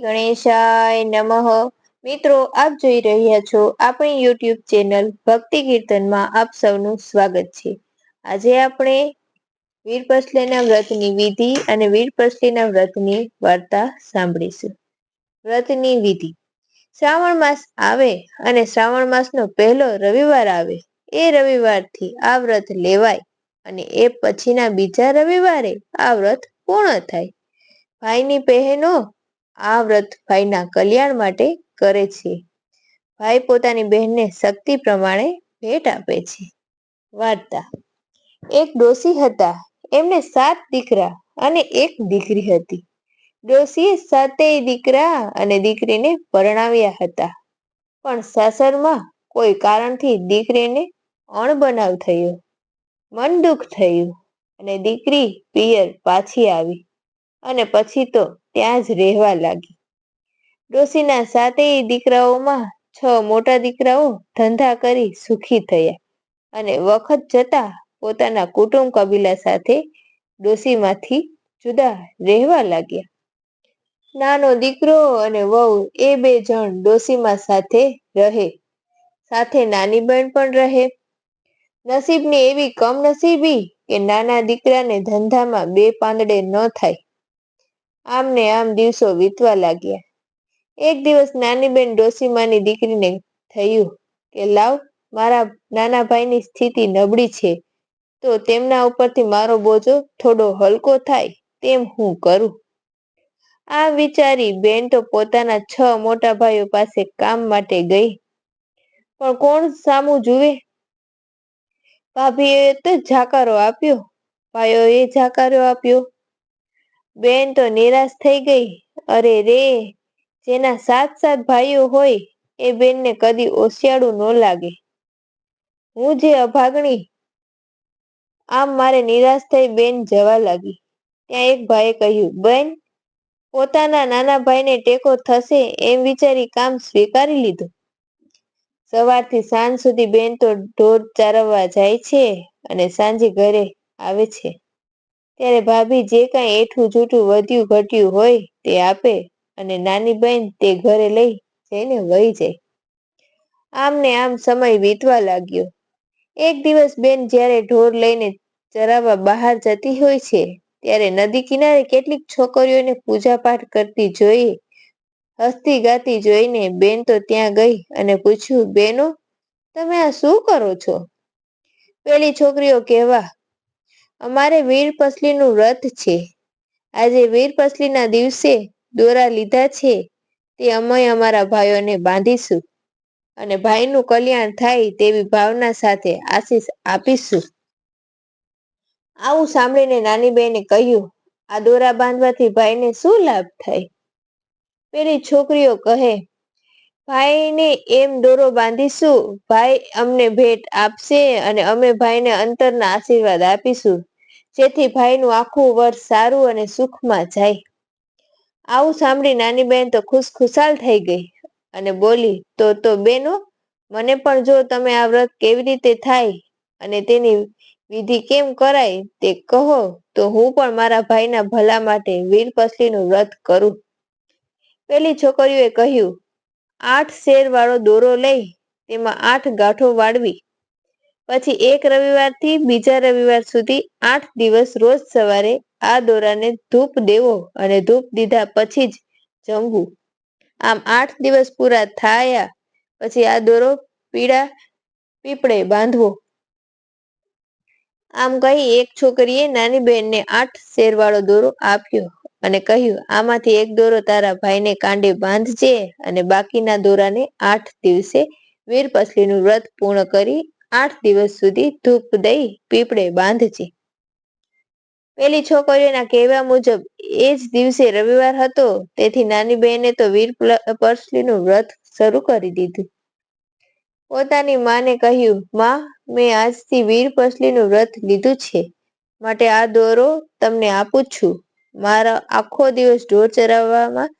ગણેશાય નમઃ. મિત્રો, આપ જોઈ રહ્યા છો આપણી યુટ્યુબ ચેનલ ભક્તિ કીર્તનમાં આપ સૌનું સ્વાગત છે. આજે આપણે વીરપસલેના વ્રતની વિધિ અને વીરપસલેના વ્રતની વાર્તા સાંભળીશું. વ્રતની વિધિ. શ્રાવણ માસ આવે અને શ્રાવણ માસનો પહેલો રવિવાર આવે. એ રવિવારથી આ વ્રત લેવાય અને એ પછીના બીજા રવિવારે આ વ્રત પૂર્ણ થાય. ભાઈની બહેનો આ વ્રત ભાઈના કલ્યાણ માટે કરે છે. ભાઈ પોતાની બહેનને શક્તિ પ્રમાણે ભેટ આપે છે. વાર્તા. એક ડોસી હતા. એમને સાત દીકરા અને એક દીકરી હતી. ડોસીએ સાતેય દીકરા અને દીકરીને પરણાવ્યા હતા. પણ સાસરમાં કોઈ કારણથી દીકરીને અણબનાવ થયો. મન દુઃખ થયું અને દીકરી પિયર પાછી આવી. અને પછી તો ત્યાં જ રહેવા લાગી. ડોસીના સાતેય દીકરાઓમાં છ મોટા દીકરાઓ ધંધા કરી સુખી થયા અને વખત જતા પોતાના કુટુંબ કબીલા સાથે ડોસીમાંથી જુદા રહેવા લાગ્યા. નાનો દીકરો અને વહુ એ બે જણ ડોસીમાં સાથે રહે. સાથે નાની બહેન પણ રહે. નસીબની એવી કમનસીબી કે નાના દીકરાને ધંધામાં બે પાંદડે ન થાય. આમ ને આમ દિવસો વીતવા લાગ્યા. એક દિવસ નાની બેન ડોસીમાની દીકરીને થયું કે, લાવ, મારા નાના ભાઈની સ્થિતિ નબળી છે, તો તેમના ઉપરથી મારો બોજો થોડો હલકો થાય, તેમ હું કરું. આ વિચારી બેન તો પોતાના છ મોટા ભાઈઓ પાસે કામ માટે ગઈ. પણ કોણ સામું જુએ? ભાભીએ તો જાકારો આપ્યો. ભાઈઓએ જાકારો આપ્યો? બેન તો નિરાશ થઈ ગઈ. અરે રે, જેના સાત સાત ભાઈઓ હોય, એ બેનને કદી ઓશિયાળું ન લાગે. હું જે અભાગણી, આમ મારે નિરાશ થઈ બેન જવા લાગી. ત્યાં એક ભાઈએ કહ્યું, બેન, પોતાના નાના ભાઈને ટેકો થશે એમ વિચારી કામ સ્વીકારી લીધું. સવારથી સાંજ સુધી બેન તો ઢોર ચારવવા જાય છે અને સાંજે ઘરે આવે છે. ત્યારે ભાભી જે કાંઈ એઠું જૂઠું વધ્યું ઘટ્યું હોય તે આપે અને નાની બહેન તે ઘરે લઈ જઈને વહી જાય. આમ ને આમ સમય વીતવા લાગ્યો. એક દિવસ બેન જ્યારે ઢોર લઈને ચરાવવા બહાર જતી હોય છે, ત્યારે નદી કિનારે કેટલીક છોકરીઓને પૂજા પાઠ કરતી જોઈ, હસતી ગાતી જોઈને બેન તો ત્યાં ગઈ અને પૂછ્યું, બેનો, તમે આ શું કરો છો? પેલી છોકરીઓ કહેવા અમારે વીરપસલીનું વ્રત છે. આજે વીરપસલીના દિવસે દોરા લીધા છે. તે અમે અમારા ભાઈઓને બાંધીશું અને ભાઈનું કલ્યાણ થાય તેવી ભાવના સાથે આશીષ આપીશું. આવું સાંભળીને નાની બહેને કહ્યું, આ દોરા બાંધવાથી ભાઈને શું લાભ થાય? પેલી છોકરીઓ કહે ભાઈને એમ દોરો બાંધીશું. ભાઈ અમને ભેટ આપશે અને અમે ભાઈને અંતરના આશીર્વાદ આપીશું. જેથી ભાઈનું આખું વર્ષ સારું અને સુખમાં જાય. આવું સાંભળી નાની બહેન તો ખુશ ખુશાલ થઈ ગઈ અને બોલી, તો તો બેનો, મને પણ જો તમે આ વ્રત કેવી રીતે થાય અને તેની વિધિ કેમ કરાય તે કહો, તો હું પણ મારા ભાઈના ભલા માટે વીરપસલીનું વ્રત કરું. પેલી છોકરીઓએ કહ્યું આઠ શેર વાળો દોરો લઈ તેમાં આઠ ગાંઠો વાળવી. પછી એક રવિવારથી બીજા રવિવાર સુધી આઠ દિવસ રોજ સવારે આ દોરાને ધૂપ દેવો અને ધૂપ દીધા પછી જ જમવું. આમ આઠ દિવસ પૂરા થયા પછી આ દોરો પીળા પીપળે બાંધવો. આમ કહી એક છોકરીએ નાની બહેનને આઠ શેરવાળો દોરો આપ્યો. અને કહ્યું, આમાંથી એક દોરો તારા ભાઈને કાંડે બાંધજે અને બાકીના દોરાને આઠ દિવસે વીરપસલીનું વ્રત પૂર્ણ કરી આઠ દિવસ સુધી ધૂપ દઈ પીપળે બાંધજે. પેલી છોકરીઓના કહેવા મુજબ, એ જ દિવસે રવિવાર હતો, તેથી નાની બહેને તો વીર પરસલીનું વ્રત શરૂ કરી દીધું. પોતાની માને કહ્યું, માં, મેં આજથી વીરપસલીનું વ્રત લીધું છે. માટે આ દોરો તમને આપું છું. મારા આખો દિવસ ઢોર ચરાવવામાં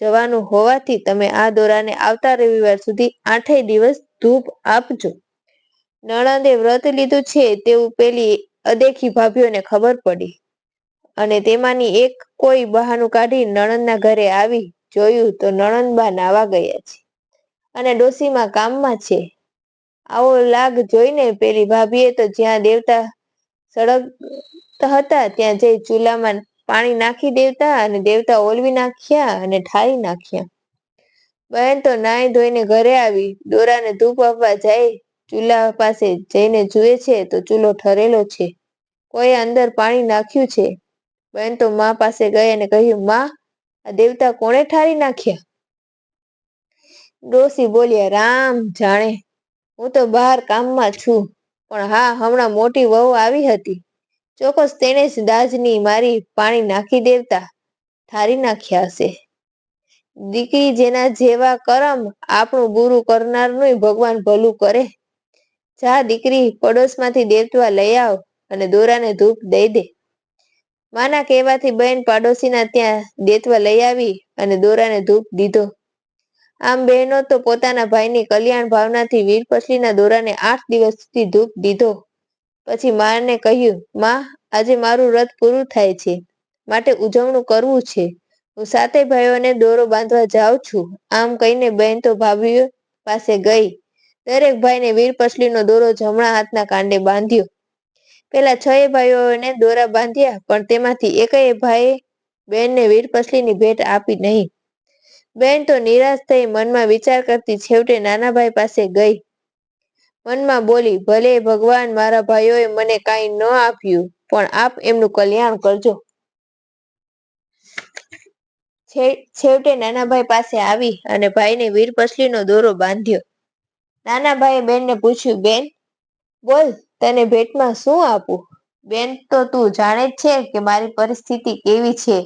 જવાનું હોવાથી તમે આ દોરાને આવતા રવિવાર સુધી આઠેય દિવસ ધૂપ આપજો. નણંદે વ્રત લીધું છે તેવું પેલી અદેખી ભાભીઓને ખબર પડી અને તેમાંની એક કોઈ બહાનું કાઢી નણંદના ઘરે આવી જોયું તો નણંદબા નાવા ગયા છે અને ડોશીમાં કામમાં છે. આવો લાગ જોઈને પેલી ભાભીએ તો જ્યાં દેવતા સળગતા હતા ત્યાં જઈ ચૂલામાં પાણી નાખી દેવતા અને દેવતા ઓલવી નાખ્યા અને ઠારી નાખ્યા. બહેન તો નાઈ ધોઈને ઘરે આવી. દોરાને ધૂપ આપવા જાય. ચૂલા પાસે જઈને જુએ છે તો ચૂલો ઠરેલો છે. કોઈ અંદર પાણી નાખ્યું છે? બહેન તો મા પાસે ગઈ અને કહ્યું, મા, આ દેવતા કોણે ઠારી નાખ્યા? ડોસી બોલ્યા, રામ જાણે. હું તો બહાર કામમાં છું, પણ હા, હમણાં મોટી વહુ આવી હતી. ચોક્કસ તેણે જ દાજની મારી પાણી નાખી દેવતા ઠારી નાખ્યા હશે. દીકરી જેના જેવા કરમ આપણું બુરું કરનારનું ભગવાન ભલું કરે. જા દીકરી, પડોશમાંથી દેવતા લઈ આવ અને દોરાને ધૂપ દઈ દે. માના કહેવાથી બહેન પાડોશીના ત્યાં દેતવા લઈ આવી અને દોરાને ધૂપ દીધો. આમ બહેનો તો પોતાના ભાઈની કલ્યાણ ભાવનાથી વીરપસલીના દોરાને આઠ દિવસ સુધી ધૂપ દીધો. પછી માને કહ્યું, માં, આજે મારું વ્રત પૂરું થાય છે. માટે ઉજવણું કરવું છે. હું સાતે ભાઈઓને દોરો બાંધવા જાઉં છું. આમ કહીને બહેન તો ભાભીઓ પાસે ગઈ. દરેક ભાઈને વીરપસલીનો દોરો જમણા હાથના કાંડે બાંધ્યો. પેલા છ ભાઈઓને દોરા બાંધ્યા, પણ તેમાંથી એકેય ભાઈએ બહેનને વીરપસલીની ભેટ આપી નહીં. બેન તો નિરાશ થઈ મનમાં વિચાર કરતી છેવટે નાના ભાઈ પાસે ગઈ. મનમાં બોલી, ભલે ભગવાન મારા ભાઈઓએ મને કાંઈ ન આપ્યું, પણ આપ એમનું કલ્યાણ કરજો. છેવટે નાનાભાઈ પાસે આવી અને ભાઈને વીરપસલીનો દોરો બાંધ્યો. નાનાભાઈએ બેનને પૂછ્યું, બેન, બોલ, તને ભેટમાં શું આપું? બેન, તો તું જાણે જ છે કે મારી પરિસ્થિતિ કેવી છે.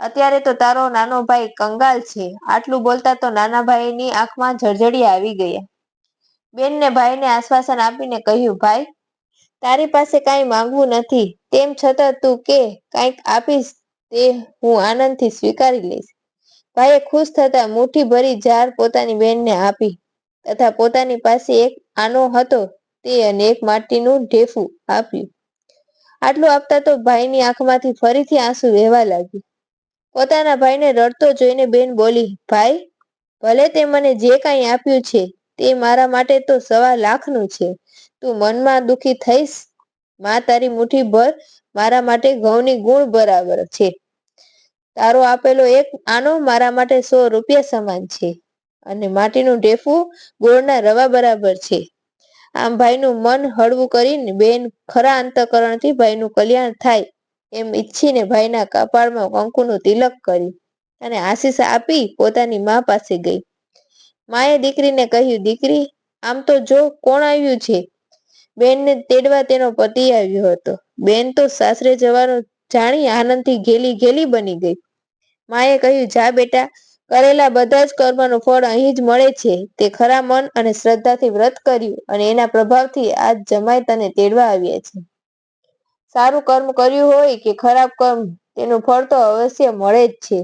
અત્યારે તો તારો નાનો ભાઈ કંગાલ છે. આટલું બોલતા તો નાના ભાઈની આંખમાં જળજળી આવી ગયા. બેનને ભાઈને આશ્વાસન આપીને કહ્યું, ભાઈ, તારી પાસે કાંઈ માંગવું નથી. તેમ છતાં તું કે, કાંઈક આપીશ તે હું આનંદથી સ્વીકારી લઈશ. ભાઈએ ખુશ થતા મુઠ્ઠી ભરી જાર પોતાની બેનને આપી તથા પોતાની પાસે એક આનો હતો તે અને એક માટીનું ઢેફું આપ્યું. આટલું આપતા તો ભાઈની આંખમાંથી ફરીથી આંસુ વહેવા લાગ્યું. પોતાના ભાઈને રડતો જોઈને બેન બોલી, ભાઈ, ભલે તે મને જે કાંઈ આપ્યું છે તે મારા માટે તો સવા લાખનું છે. તું મનમાં દુખી થઈશ? માં તારી મુઠ્ઠી ભર, મારા માટે ઘઉંની ગુણ બરાબર છે. તારો આપેલો એક આનો મારા માટે સો રૂપિયા સમાન છે. અને માટીનું ઢેફું ગોળના રવા બરાબર છે. આમ ભાઈનું મન હળવું કરીને બેન ખરા અંતકરણથી ભાઈનું કલ્યાણ થાય એમ ઈચ્છીને ભાઈના કપાળમાં કંકુનું તિલક કરી અને આશીષ આપી પોતાની મા પાસે ગઈ. માએ દીકરીને કહ્યું, દીકરી, આમ તો જો કોણ આવ્યું છે? બેનને તેડવા તેનો પતિ આવ્યો હતો. બેન તો સાસરે જવાનું જાણી આનંદથી ઘેલી ઘેલી બની ગઈ. માએ કહ્યું, જા બેટા, કરેલા બધા જ કર્મનું ફળ અહીં જ મળે છે. તે ખરા મન અને શ્રદ્ધાથી વ્રત કર્યું અને એના પ્રભાવથી આજ જમાય તને તેડવા આવ્યા છે. સારું કર્મ કર્યું હોય કે ખરાબ કર્મ, તેનું ફળ તો અવશ્ય મળે જ છે.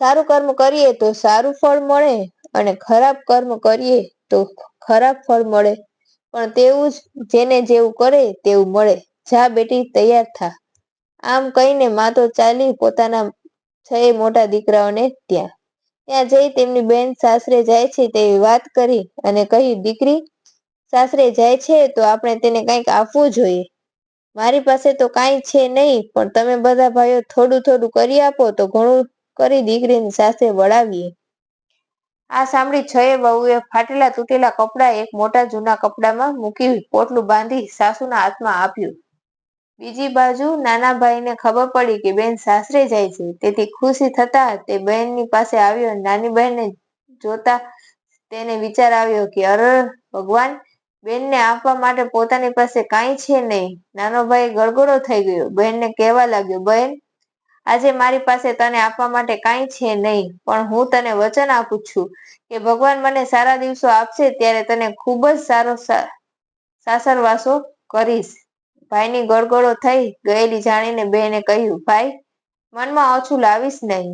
સારું કર્મ કરીએ તો સારું ફળ મળે અને ખરાબ કર્મ કરીએ તો ખરાબ ફળ મળે. પણ તેવું જ જેને જેવું કરે તેવું મળે. જા બેટી, તૈયાર થા. આમ કહીને મા તો ચાલી પોતાના છ મોટા દીકરાઓને ત્યાં. ત્યાં જઈ તેમની બેન સાસરે જાય છે તેવી વાત કરી અને કહી, દીકરી, સાસરે જાય છે તો આપણે તેને કંઈક આપવું જોઈએ. મારી પાસે તો કાંઈ છે નહીં, પણ તમે બધા ભાઈઓ થોડું થોડું કરી આપો તો ઘણું કરી દીકરીની સાથે વળાવીએ. આ સાંભળી છએ વહુએ ફાટેલા તૂટેલા કપડાં એક મોટા જૂના કપડામાં મૂકી પોટલું બાંધી સાસુના હાથમાં આપ્યું. બીજી બાજુ નાના ભાઈને ખબર પડી કે બેન સાસરે જાય છે. તેથી ખુશી થતા તે બહેનની પાસે આવ્યો. નાની બહેનને જોતા તેને વિચાર આવ્યો કે અર ભગવાન, બેનને આપવા માટે પોતાની પાસે કાંઈ છે નહીં. નાનો ભાઈ ગળગળો થઈ ગયો. બહેનને કહેવા લાગ્યો, બહેન આજે મારી પાસે તને આપવા માટે કાંઈ છે નહીં, પણ હું તને વચન આપું છું કે ભગવાન મને સારા દિવસો આપશે ત્યારે તને ખૂબ જ સારો સાસરવાસો કરીશ. ભાઈની ગળગળો થઈ ગયેલી જાણીને બેને કહ્યું, ભાઈ, મનમાં ઓછું લાવીશ નહીં.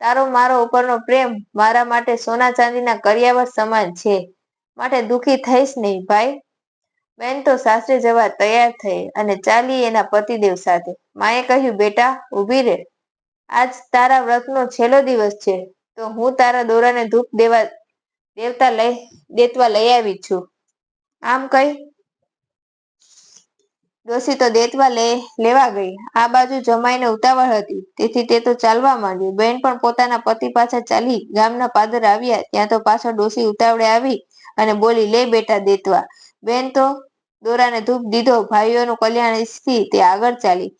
તારો મારો ઉપરનો પ્રેમ મારા માટે સોના ચાંદીના કરિયાવર સમાન છે. માટે દુઃખી થઈશ નહીં, ભાઈ. બેન તો સાસરે જવા તૈયાર થઈ અને ચાલી એના પતિદેવ સાથે. માએ કહ્યું, બેટા, ઊભી રે. આજ તારા વ્રતનો છેલ્લો દિવસ છે, તો હું તારા દોરાને ધૂપ દેવા, દેવતા લઈ, દેતવા લઈ આવી છું. આમ કહી ડોસી તો દેતવા લે, લેવા ગઈ. આ બાજુ જમાઈને ઉતાવળ હતી. તેથી તે તો ચાલવા માંડ્યું. બેન પણ પોતાના પતિ પાછા ચાલી ગામના પાદર આવ્યા. ત્યાં તો પાછા ડોસી ઉતાવળે આવી અને બોલી, લે બેટા, દેતવા. બેન તો દોરાને ધૂપ દીધો. ભાઈઓનું કલ્યાણ ઈચ્છતી તે આગળ ચાલી.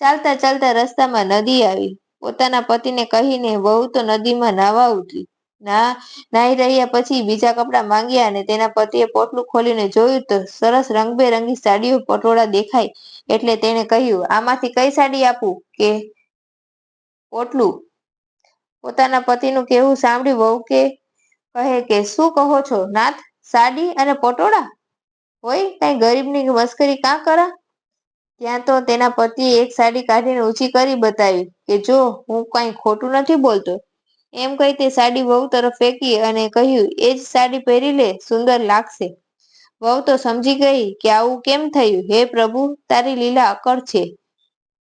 ચાલતા ચાલતા રસ્તામાં નદી આવી. પોતાના પતિને કહીને વહુ તો નદીમાં નાહવા ઉતરી ના, નાહી રહ્યા પછી બીજા કપડાં માંગ્યા અને તેના પતિએ પોટલું ખોલીને જોયું તો સરસ રંગબેરંગી સાડીઓ પટોળા દેખાય એટલે તેણે કહ્યું, આમાંથી કઈ સાડી આપું કે પોટલું? પોતાના પતિનું કહેવું સાંભળી વહુ કે કહે કે, શું કહો છો, નાથ? સાડી અને પટોળા? હોય? કઈ ગરીબની મસ્કરી કાં કરા? ત્યાં તો તેના પતિએ એક સાડી કાઢીને ઊંચી કરી બતાવી કે, જો, હું કઈ ખોટું નથી બોલતો. એમ કહી તે સાડી વહુ તરફ ફેંકી અને કહ્યું, એ જ સાડી પહેરી લે, સુંદર લાગશે. વહુ તો સમજી ગઈ કે આવું કેમ થયું? હે પ્રભુ, તારી લીલા અકળ છે.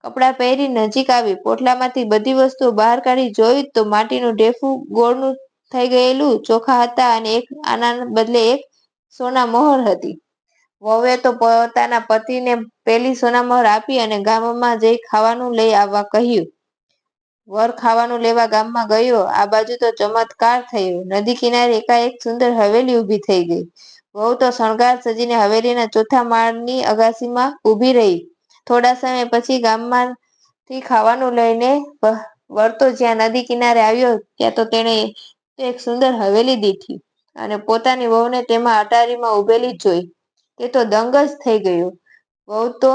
કપડાં પહેરી નજીક આવી, પોટલામાંથી બધી વસ્તુઓ બહાર કાઢી જોઈ તો માટીનું ઢેફું ગોળનું થઈ ગયેલું ચોખા હતા અને એક આના બદલે એક સોના મોહર હતી. વહુએ તો પોતાના પતિને પેલી સોનામહોર આપી અને ગામમાં જઈ ખાવાનું લઈ આવવા કહ્યું. વર ખાવાનું લેવા ગામમાં ગયો. આ બાજુ તો ચમત્કાર થયો. નદી કિનારે એકાએક સુંદર હવેલી ઊભી થઈ ગઈ. વહુ તો શણગાર સજીને હવેલીના ચોથા માળની અગાસીમાં ઊભી રહી. થોડા સમય પછી ગામમાંથી ખાવાનું લઈને વર તો જ્યાં નદી કિનારે આવ્યો, ત્યાં તો તેણે એક સુંદર હવેલી દીઠી અને પોતાની વહુને તેમાં અટારીમાં ઊભેલી જોઈ. તે તો દંગ જ થઈ ગયો. વહુ તો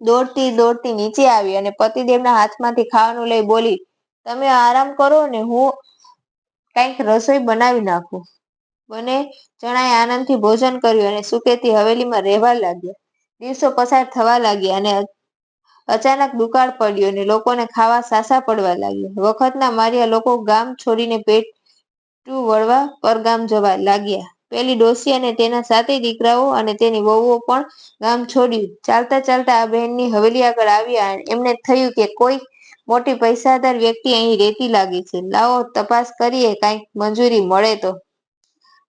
દોડતી દોડતી નીચે આવી અને પતિદેવના હાથમાંથી ખાવાનું લઈ બોલી, તમે આરામ કરો ને હું કંઈક રસોઈ બનાવી નાખું. બંને જણાએ આનંદથી ભોજન કર્યું અને સુકેતી હવેલીમાં રહેવા લાગ્યા. દિવસો પસાર થવા લાગ્યા અને અચાનક દુકાળ પડ્યો અને લોકોને ખાવા સાસા પડવા લાગ્યા. વખતના માર્યા લોકો ગામ છોડીને પેટું વળવા પરગામ જવા લાગ્યા. પેલી ડોસી અને તેના સાતે દીકરાઓ અને તેની વહુઓ પણ ગામ છોડ્યું. ચાલતા ચાલતા આ બહેનની હવેલી આગળ આવ્યા એમને થયું કે કોઈ મોટી પૈસાદાર વ્યક્તિ અહીં રેતી લાગી છે. લાવો તપાસ કરીએ, કાંઈક મંજૂરી મળે તો.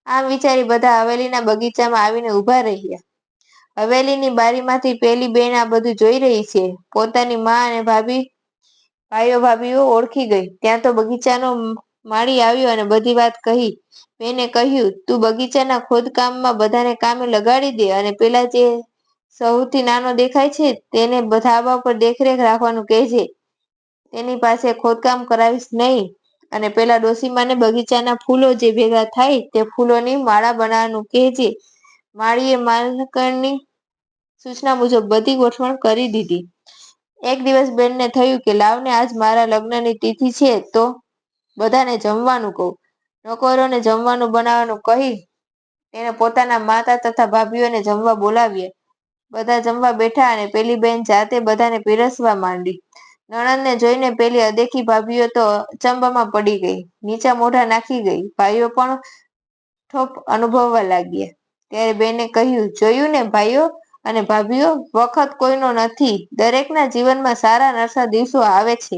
આમ વિચારી બધા હવેલીના બગીચામાં આવીને ઊભા રહ્યા. હવેલીની બારીમાંથી પેલી બેન આ બધું જોઈ રહી છે. પોતાની મા અને ભાભી, ભાઈઓ, ભાભીઓ ઓળખી ગઈ. ત્યાં તો બગીચાનો માળી આવ્યો અને બધી વાત કહી. મેને કહ્યું, તું બગીચાના ખોદકામમાં બધાને કામે લગાડી દે અને પેલા જે સૌથી નાનો દેખાય છે તેને ધાબા પર દેખરેખ રાખવાનું કહેજે. તેની પાસે ખોદકામ કરાવીશ નહીં. અને પેલા ડોસીમાને બગીચાના ફૂલો જે ભેગા થાય તે ફૂલોની માળા બનાવવાનું કહેજે. માળીએ માલકણની સૂચના મુજબ બધી ગોઠવણ કરી દીધી. એક દિવસ બેનને થયું કે, લાવને આજ મારા લગ્નની તિથિ છે, તો બધાને જમવાનું કહું. નોકરોને જમવાનું બનાવવાનું કહી એને પોતાના માતા તથા ભાભીઓને જમવા બોલાવીએ. બધા જમવા બેઠા અને પેલી બેન જાતે બધાને પીરસવા માંડી. નણંદને જોઈને પેલી અદેખી ભાભીઓ તો અચંબામાં પડી ગઈ. નીચા મોઢા નાખી ગઈ. ભાઈઓ પણ ઠોપ અનુભવવા લાગ્યા. ત્યારે બેને કહ્યું, જોયું ને ભાઈઓ અને ભાભીઓ? વખત કોઈનો નથી. દરેકના જીવનમાં સારા નરસા દિવસો આવે છે.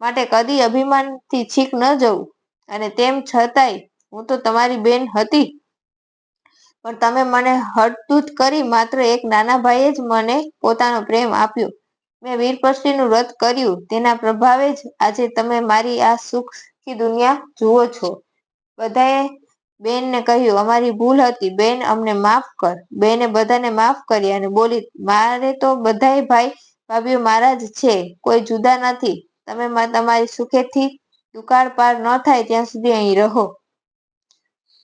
માટે કદી અભિમાનથી છીક ન જવું. અને તેમ છતાંય હું તો તમારી બેન હતી. પણ તમે મને હડતૂત કરી માત્ર એક નાના ભાઈએ જ મને પોતાનો પ્રેમ આપ્યો. મેં વીરપષ્ટીનું વ્રત કર્યું. તેના પ્રભાવે જ આજે તમે મારી આ સુખી દુનિયા જુઓ છો. બધાએ બેનને કહ્યું, અમારી ભૂલ હતી. બેન અમને માફ કર. બેને બધાને માફ કર્યા અને બોલી, મારે તો બધાય ભાઈ ભાભીઓ મારા જ છે. કોઈ જુદા નથી. તમે તમારી સુખેથી દુકાળ પાર ન થાય ત્યાં સુધી અહીં રહો.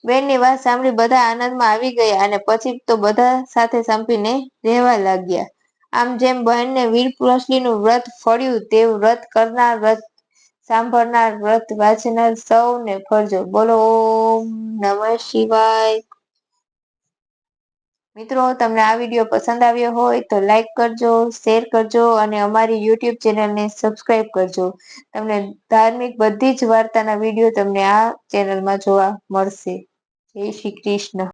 બેનની વાત સાંભળી બધા આનંદમાં આવી ગયા અને પછી તો બધા સાથે સંપીને રહેવા લાગ્યા. આમ જેમ બહેનને વીરપ્રસલીનું વ્રત ફળ્યું તે વ્રત કરનાર વ્રત સાંભળનાર વ્રત વાંચનાર સૌને ફરજો. બોલો, ઓમ નમઃ શિવાય. મિત્રો, તમને આ વીડિયો પસંદ આવ્યો હોય તો લાઈક કરજો શેર કરજો અને અમારી યુટ્યુબ ચેનલને સબસ્ક્રાઈબ કરજો. તમને ધાર્મિક બધી જ વાર્તાના વીડિયો તમને આ ચેનલમાં જોવા મળશે. જય શ્રી કૃષ્ણ.